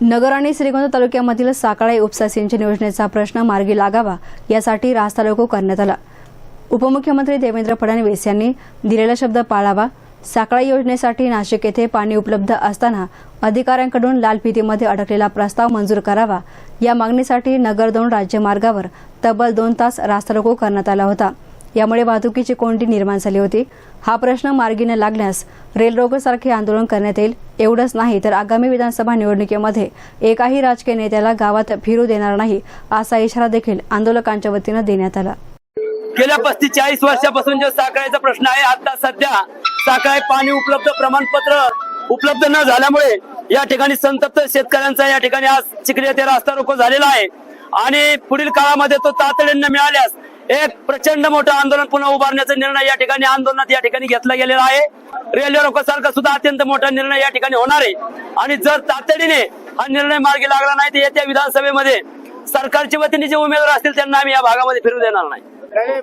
नगर आणि श्रीगोंदा तालुक्यामधील साकळाई उपसा सिंचन योजनेचा प्रश्न मार्गी लागावा यासाठी रास्ता रोको करण्यात आला. उपमुख्यमंत्री देवेंद्र फडणवीस यांनी दिलेला शब्द पाळावा. साकळाई योजनेसाठी नाशिक येथे पाणी उपलब्ध असताना अधिकाऱ्यांकडून लाल फितीमध्ये अडकलेला प्रस्ताव मंजूर करावा. या मागणीसाठी नगर दोन राज्यमार्गावर तब्बल दोन तास रास्ता रोको करण्यात आला होता. यामुळे वाहतुकीची कोंडी निर्माण झाली होती. हा प्रश्न मार्गी न लागल्यास रेलरोकोसारखे आंदोलन करण्यात येईल एवढंच नाही तर आगामी विधानसभा निवडणुकीमध्ये एकाही राजकीय नेत्याला गावात फिरू देणार नाही असा इशारा देखील आंदोलकांच्या वतीनं देण्यात आला. गेल्या पस्तीस चाळीस वर्षापासून जो साखळ्याचा प्रश्न आहे आता सध्या साखळी पाणी उपलब्ध प्रमाणपत्र उपलब्ध न झाल्यामुळे या ठिकाणी संतप्त शेतकऱ्यांचा या ठिकाणी आज चिखली येथे रास्ता रोको झालेला आहे. आणि पुढील काळामध्ये तो तातडीने मिळाल्यास एक प्रचंड मोठं आंदोलन पुन्हा उभारण्याचा निर्णय या ठिकाणी आंदोलनात या ठिकाणी घेतला गेलेला आहे. रेल्वे रोको सारखा सुद्धा अत्यंत मोठा निर्णय या ठिकाणी होणार आहे. आणि जर तातडीने हा निर्णय मार्गी लागला नाही तर येत्या विधानसभेमध्ये सरकारच्या वतीने जे उमेदवार असतील त्यांना आम्ही या भागामध्ये फिरू देणार नाही